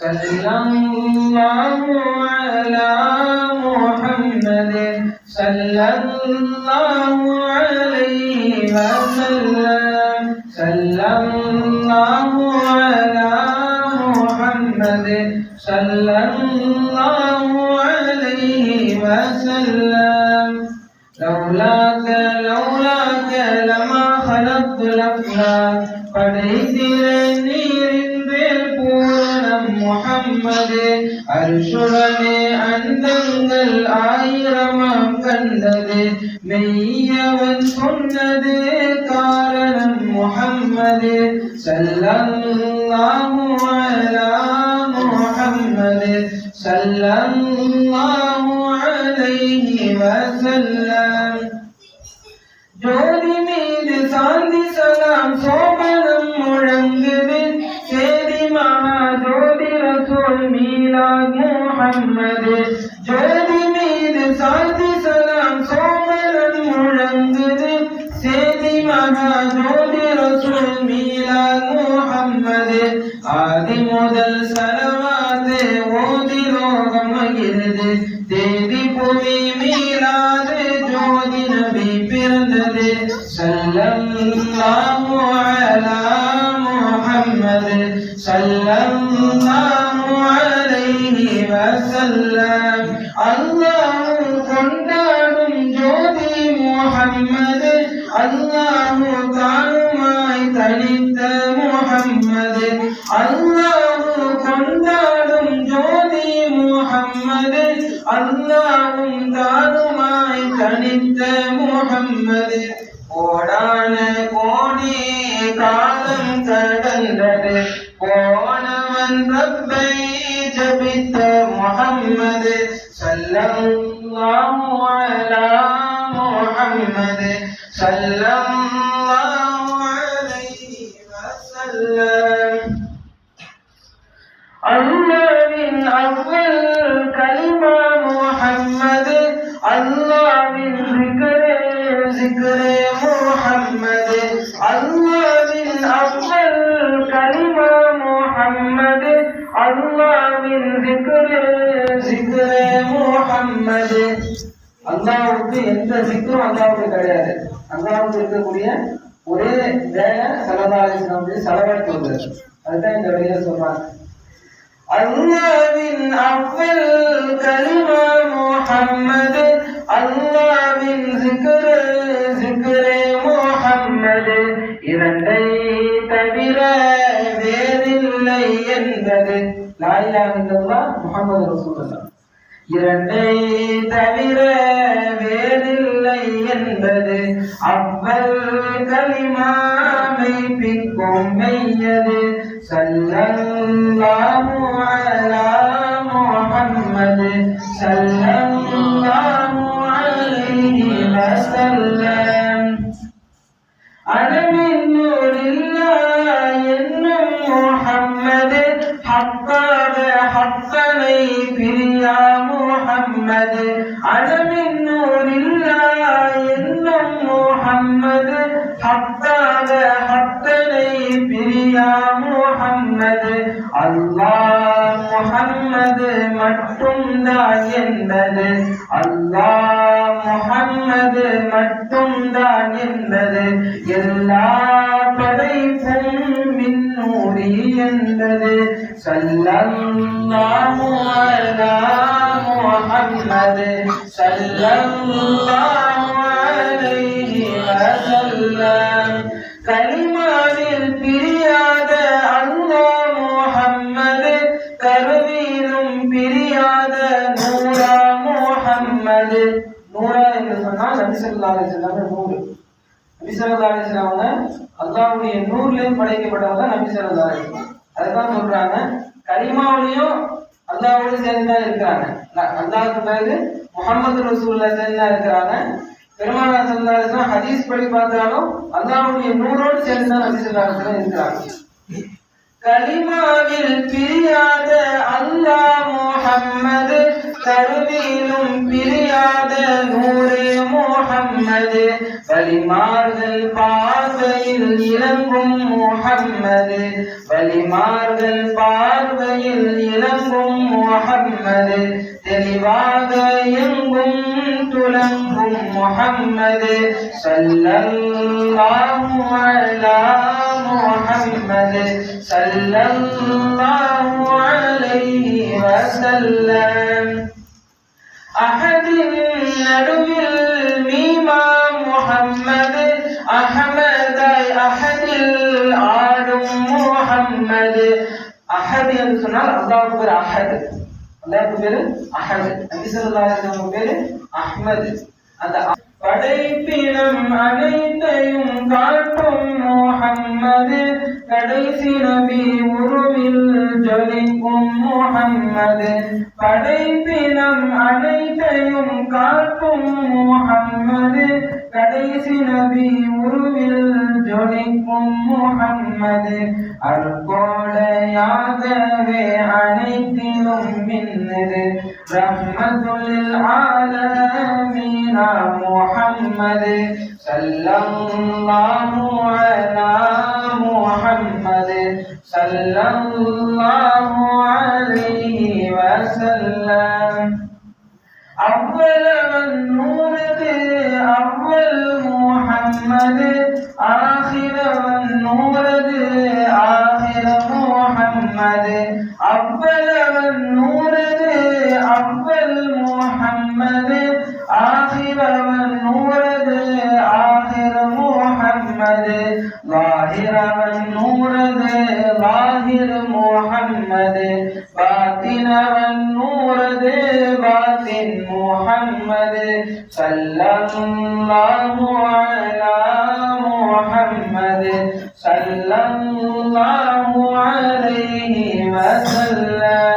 صلى الله على محمد صلى الله عليه وسلم صلى الله على محمد صلى الله عليه وسلم لولاك لولاك لما خلقت الأفلاك படைத்தில நீரின் பேர் பூரணம் முகம்மது அருஷுடனே அந்தங்கள் ஆயிரமாம் கண்டது மெய்யவன் சொன்னது காரணம் முகம்மது சல்லல்லாஹு அலா முஹம்மது சல்லல்லாஹு அலைஹி வஸல்லம் ஜோதி பூமி புவி மீளாது ஜோதி நபி பிறந்தது. சல்லல்லாஹு அலா முஹம்மது. சல்லல்லாஹு அலைஹி வஸல்லம். அல்லாஹ் கொண்டாடும் ஜோதி முஹம்மது. அல்லாஹ் தானுமாய் தனித்த முஹம்மது. அல்லாஹ் கொண்டாடும் ஜோதி முஹம்மது. அல்லாஹ் தனித்த முஹம்மது கோடான கோடி காலம் கடந்தது போனவன் ரப்பை ஜபித்த முஹம்மது சல்லல்லாஹு அலா முஹம்மது சல்லல்லாஹு அலைஹி வஸல்லம் அல்லாவுக்கு எந்த சிக்கரும் அல்லாவுக்கு கிடையாது. அல்லாவுக்கு இருக்கக்கூடிய ஒரே வேலை வந்து செலவழித்து அதுதான் இந்த வழியில சொல்றாங்க. அல்லாவின் அவ்வல் கலிமா முஹம்மது அல்லாவின் சிக்கரு சிக்கரே முஹம்மது இரண்டை தவிர வேறில்லை என்பது. லாயிலாக இல்லல்லாஹ் முஹம்மது ரசூலுல்லாஹ். இரண்டை தவிர என்பது அவ்வல் கலிமாமை பிக்கும் மெய்யது. சல்லல்லாஹு அலா முஹம்மது. சல்லல்லாஹு ஹக்கனை பிரியா முஹம்மது. அனமின் நூரில்லா என்னும் முஹம்மது. ஹக்காக ஹக்கனை பிரியா முஹம்மது அல்லாஹ் முஹம்மது மட்டும்தான் என்பது அல்லாஹ் முஹம்மது மட்டும்தான் என்பது எல்லா படைப்பும் மின்னூரி என்பது சல்லல்லாஹு அலா முஹம்மது சல்லல்லாஹு அலைஹி வஸல்லம் கலிமாவில் பிரி சொன்னால் நபி நூறு. நபி ஸல்லல்லாஹு அலைஹி அவங்க அல்லாஹ்வுடைய நூர்லயும் படைக்கப்பட்டவங்க நபி ஸல்லல்லாஹு அலைஹி அதுதான் சொல்றாங்க. கரிமாவிலையும் அல்லாஹ்வோடு சேர்ந்து தான் இருக்கிறாங்க. அல்லாவுக்கு பிறகு முகமது ரசூல்ல சேர்ந்து தான் இருக்கிறாங்க. பெருமானார் ஸல்லல்லாஹு அலைஹி ஹதீஸ் படி பார்த்தாலும் அல்லாவுடைய நூறோடு சேர்ந்து தான் நபி ஸல்லல்லாஹு அலைஹி இருக்கிறாங்க. கலிமாவில் பிரியாத அல்லா முகம்மது கருவிலும் பிரியாத நூறு முஹம்மது வலிமார்கள் பார்வையில் இளங்கும் முஹம்மது வலிமார்கள் பார்வையில் இளங்கும் முஹம்மது தெளிவாக எங்கும் துலங்கும் முஹம்மது சல்லல்லாஹு அலா முஹம்மது சல்லல்லாஹு அலைஹி வஸல்லம். அஹதின் நடுவில் என்று சொன்னால் அல்லாவுக்கு பேர் அஹது அல்லாவுக்கு பேரு அஹது நபி ஸல்லல்லாஹு பேரு அஹ்மது. அந்த படைப்பினம் அனைத்தையும் காட்டும் முகம்மது கடைசி நபி உருவில் ஜொலிக்கும் முகம்மது படைப்பினம் அனைத்தையும் காட்டும் முகம்மது கடைசி நபி உருவில் ஜொலிக்கும் முஹம்மது அற்கோடையாகவே அனைத்திலும் மின்னது. ரஹ்மத்துல் ஆலமீனா முகம்மது சல்லல்லாஹு அலா முகம்மது சல்லல்லாஹு ظاهر من نورد ظاهر محمد باطن من نورد باطن محمد صلى الله على محمد صلى الله عليه وسلم